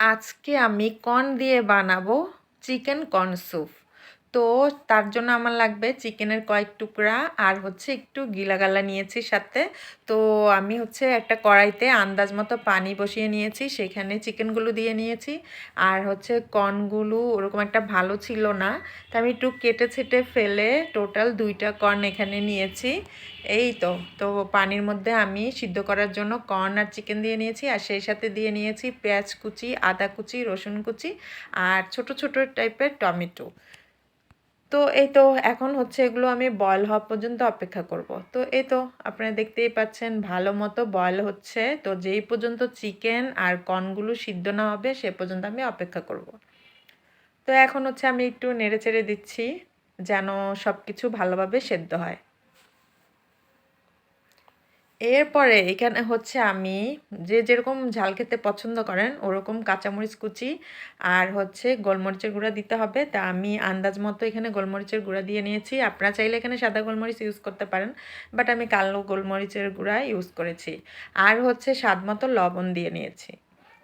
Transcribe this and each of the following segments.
আজকে আমি কর্ন দিয়ে বানাবো চিকেন কর্ন স্যুপ। তো তার জন্য আমার লাগবে চিকেনের কয়েক টুকরা আর হচ্ছে একটু গিলাগালা নিয়েছি সাথে। তো আমি হচ্ছে একটা কড়াইতে আন্দাজ মতো পানি বসিয়ে নিয়েছি, সেখানে চিকেনগুলো দিয়ে নিয়েছি। আর হচ্ছে কর্নগুলো ওরকম একটা ভালো ছিল না, তো আমি একটু কেটে ছেটে ফেলে টোটাল দুইটা কর্ন এখানে নিয়েছি। এই তো তো পানির মধ্যে আমি সিদ্ধ করার জন্য কর্ন আর চিকেন দিয়ে নিয়েছি, আর সেই সাথে দিয়ে নিয়েছি পেঁয়াজ কুচি, আদা কুচি, রসুন কুচি, আর ছোট ছোট টাইপের টমেটো। তো এই তো এখন হচ্ছে এগুলো আমি বয়ল হওয়া পর্যন্ত অপেক্ষা করব। তো এই তো আপনারা দেখতেই পাচ্ছেন ভালো মতো বয়ল হচ্ছে। তো যেই পর্যন্ত চিকেন আর কর্নগুলো সিদ্ধ না হবে সে পর্যন্ত আমি অপেক্ষা করব। তো এখন হচ্ছে আমি একটু নেড়ে চেড়ে দিচ্ছি যেন সব কিছু ভালোভাবে সেদ্ধ হয়। এরপরে এখানে হচ্ছে আমি যে যেরকম ঝাল খেতে পছন্দ করেন, ওরকম কাঁচামরিচ কুচি আর হচ্ছে গোলমরিচের গুঁড়া দিতে হবে। তা আমি আন্দাজ মতো এখানে গোলমরিচের গুঁড়া দিয়ে নিয়েছি। আপনারা চাইলে এখানে সাদা গোলমরিচ ইউজ করতে পারেন বাট আমি কালো গোলমরিচের গুঁড়া ইউজ করেছি। আর হচ্ছে স্বাদ মতো লবণ দিয়ে নিয়েছি।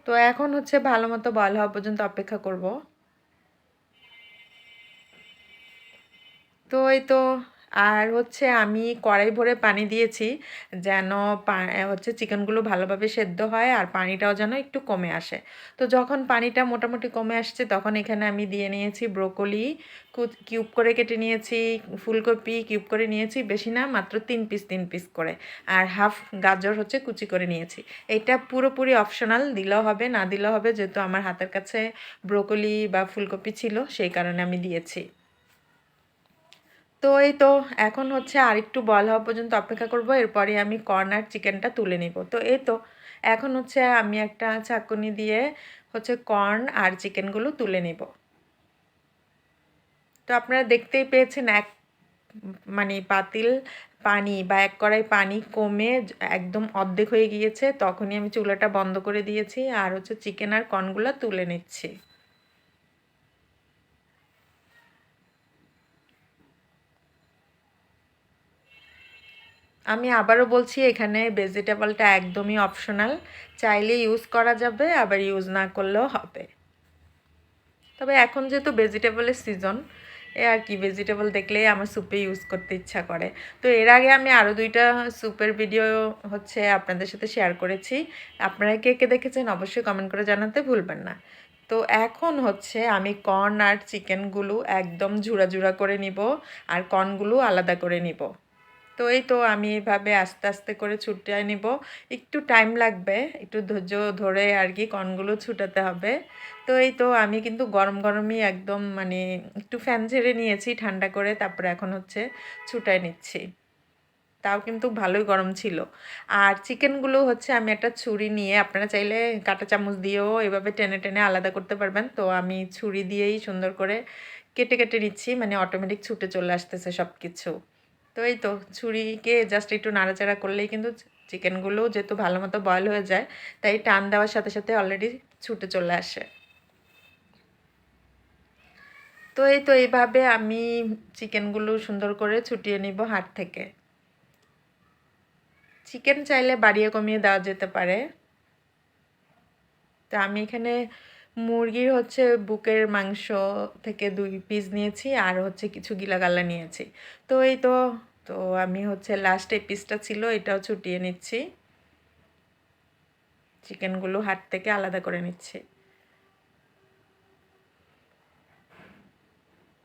তো এখন হচ্ছে ভালো মতো বয়ল হওয়া পর্যন্ত অপেক্ষা করব। তো এই তো আর হচ্ছে আমি কড়াই ভরে পানি দিয়েছি যেন হচ্ছে চিকেনগুলো ভালোভাবে সেদ্ধ হয় আর পানিটাও যেন একটু কমে আসে। তো যখন পানিটা মোটামুটি কমে আসছে তখন এখানে আমি দিয়ে নিয়েছি ব্রোকলি কিউব করে কেটে নিয়েছি, ফুলকপি কিউব করে নিয়েছি, বেশি না, মাত্র তিন পিস তিন পিস করে। আর হাফ গাজর হচ্ছে কুচি করে নিয়েছি। এটা পুরোপুরি অপশনাল, দিলেও হবে, না দিলেও হবে, যেহেতু আমার হাতের কাছে ব্রোকলি বা ফুলকপি ছিল, সেই কারণে আমি দিয়েছি। তো এই তো এখন হচ্ছে আরেকটু বল হওয়া পর্যন্ত অপেক্ষা করব, এরপরে আমি কর্নার চিকেনটা তুলে নিব। তো এই তো, এখন হচ্ছে আমি একটা চাকুনি দিয়ে হচ্ছে কর্ন আর চিকেনগুলো তুলে নিব। তো আপনারা দেখতেই পেয়েছেন এক মানে পাতিল পানি বা এক কড়াই পানি কমে একদম অর্ধেক হয়ে গিয়েছে, তখনই আমি চুলাটা বন্ধ করে দিয়েছি আর হচ্ছে চিকেন আর কর্নগুলো তুলে নিচ্ছি। আমি আবারও বলছি, এখানে ভেজিটেবলটা একদমই অপশনাল। চাইলে ইউজ করা যাবে, আবার ইউজ না করলেও হবে। তবে এখন যেহেতু ভেজিটেবলের সিজন, এ আর কি, ভেজিটেবল দেখলেই আমার স্যুপে ইউজ করতে ইচ্ছা করে। তো এর আগে আমি আরও দুইটা স্যুপের ভিডিও হচ্ছে আপনাদের সাথে শেয়ার করেছি। আপনারা কে কে দেখেছেন অবশ্যই কমেন্ট করে জানাতে ভুলবেন না। তো এখন হচ্ছে আমি কর্ন আর চিকেনগুলো একদম ঝুড়া ঝুড়া করে নিব, আর কর্নগুলো আলাদা করে নিব। তো এই তো আমি এভাবে আস্তে আস্তে করে ছুটে নিব। একটু টাইম লাগবে, একটু ধৈর্য ধরে আর কি কনগুলো ছুটাতে হবে। তো এই তো আমি কিন্তু গরম গরমই একদম মানে একটু ফ্যান ঝেড়ে নিয়েছি, ঠান্ডা করে তারপরে এখন হচ্ছে ছুটাই নিচ্ছি। তাও কিন্তু ভালোই গরম ছিল। আর চিকেনগুলো হচ্ছে আমি একটা ছুরি নিয়ে, আপনারা চাইলে কাঁটা চামচ দিয়েও এভাবে টেনে টেনে আলাদা করতে পারবেন। তো আমি ছুরি দিয়েই সুন্দর করে কেটে কেটে নিচ্ছি মানে অটোমেটিক ছুটে চলে আসতেছে সব কিছু তো এই তো ছুরিকে জাস্ট একটু নাড়াচাড়া করলেই কিন্তু চিকেনগুলো যেহেতু ভালো মতো বয়ল হয়ে যায়, তাই টান দেওয়ার সাথে সাথে অলরেডি ছুটে চলে আসে। তো এই তো এইভাবে আমি চিকেনগুলো সুন্দর করে ছুটিয়ে নিব হাট থেকে। চিকেন চাইলে বাড়িয়ে কমিয়ে দেওয়া যেতে পারে। তো আমি এখানে মুরগির হচ্ছে বুকের মাংস থেকে দুই পিস নিয়েছি, আর হচ্ছে কিছু গিলাগালা নিয়েছি। তো এই তো তো আমি হচ্ছে লাস্ট এই পিসটা ছিল, এটাও ছুটিয়ে নিচ্ছি। চিকেনগুলো হাট থেকে আলাদা করে নিচ্ছি।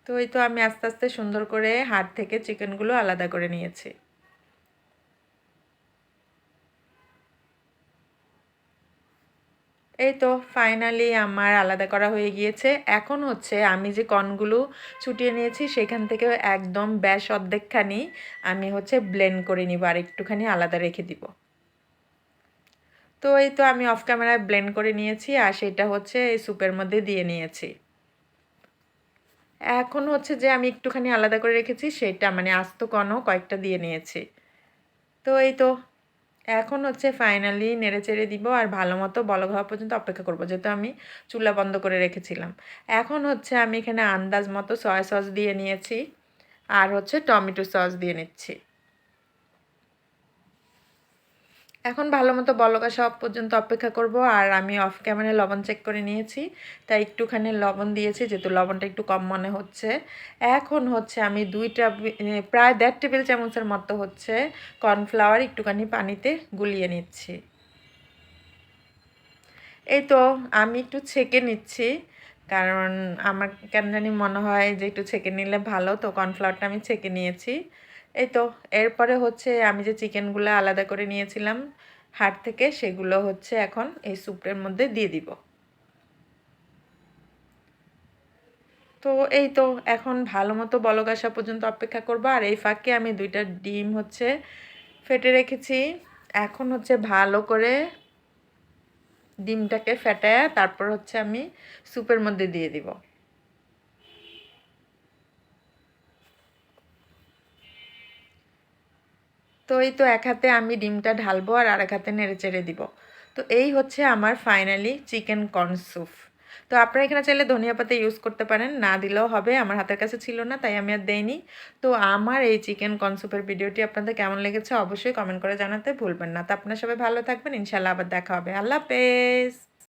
তো এই তো আমি আস্তে আস্তে সুন্দর করে হাট থেকে চিকেনগুলো আলাদা করে নিয়েছি। এই তো ফাইনালি আমার আলাদা করা হয়ে গিয়েছে। এখন হচ্ছে আমি যে কনগুলো ছুটিয়ে নিয়েছি সেখান থেকে একদম ব্যাস অর্ধেকখানি আমি হচ্ছে ব্লেন্ড করে নিব আর একটুখানি আলাদা রেখে দিব। তো এই তো আমি অফ ক্যামেরায় ব্লেন্ড করে নিয়েছি আর সেটা হচ্ছে এই স্যুপের মধ্যে দিয়ে নিয়েছি। এখন হচ্ছে যে আমি একটুখানি আলাদা করে রেখেছি, সেটা মানে আস্ত কনও কয়েকটা দিয়ে নিয়েছি। তো এই তো এখন হচ্ছে ফাইনালি নেড়ে চেড়ে দিব আর ভালো মতো বলক হওয়া পর্যন্ত অপেক্ষা করব, যেহেতু আমি চুলা বন্ধ করে রেখেছিলাম। এখন হচ্ছে আমি এখানে আন্দাজ মতো সয়া সস দিয়ে নিয়েছি আর হচ্ছে টমেটো সস দিয়ে নিচ্ছি। এখন ভালো মতো বলক অফ পর্যন্ত অপেক্ষা করব, আর আমি অফ ক্যামেরায় লবণ চেক করে নিয়েছি। তাই একটুখানি লবণ দিয়েছি, যেহেতু লবণটা একটু কম মনে হচ্ছে। এখন হচ্ছে আমি দুইটা প্রায় দেড় টেবিল চামচের মতো হচ্ছে কর্নফ্লাওয়ার একটুখানি পানিতে গুলিয়ে নিচ্ছি। এই তো আমি একটু ছেঁকে নিচ্ছি, কারণ আমার কেন জানি মনে হয় যে একটু ছেঁকে নিলে ভালো, তো কর্নফ্লাওয়ারটা আমি ছেঁকে নিয়েছি। এই তো, এরপরে হচ্ছে আমি যে চিকেনগুলো আলাদা করে নিয়েছিলাম হাট থেকে সেগুলো হচ্ছে এখন এই স্যুপের মধ্যে দিয়ে দিব। তো এই তো, এখন ভালো মতো বলক আসা পর্যন্ত অপেক্ষা করব, আর এই ফাঁকে আমি দুইটা ডিম হচ্ছে ফেটে রেখেছি। এখন হচ্ছে ভালো করে ডিমটাকে ফেটায় তারপর হচ্ছে আমি স্যুপের মধ্যে দিয়ে দিব। তো এই তো এক হাতে আমি ডিমটা ঢালবো আর আরেক হাতে নেড়ে চেড়ে দিব। তো এই হচ্ছে আমার ফাইনালি চিকেন কর্ন স্যুপ তো আপনারা এখানে চাইলে ধনিয়া পাতা ইউজ করতে পারেন, না দিলেও হবে, আমার হাতের কাছে ছিল না, তাই আমি আর দেইনি। তো আমার এই চিকেন কনসুপের ভিডিওটি আপনাদের কেমন লেগেছে অবশ্যই কমেন্ট করে জানাতে ভুলবেন না। তো আপনারা সবাই ভালো থাকবেন ইনশাল্লাহ আবার দেখা হবে। আল্লাহ হাফেজ!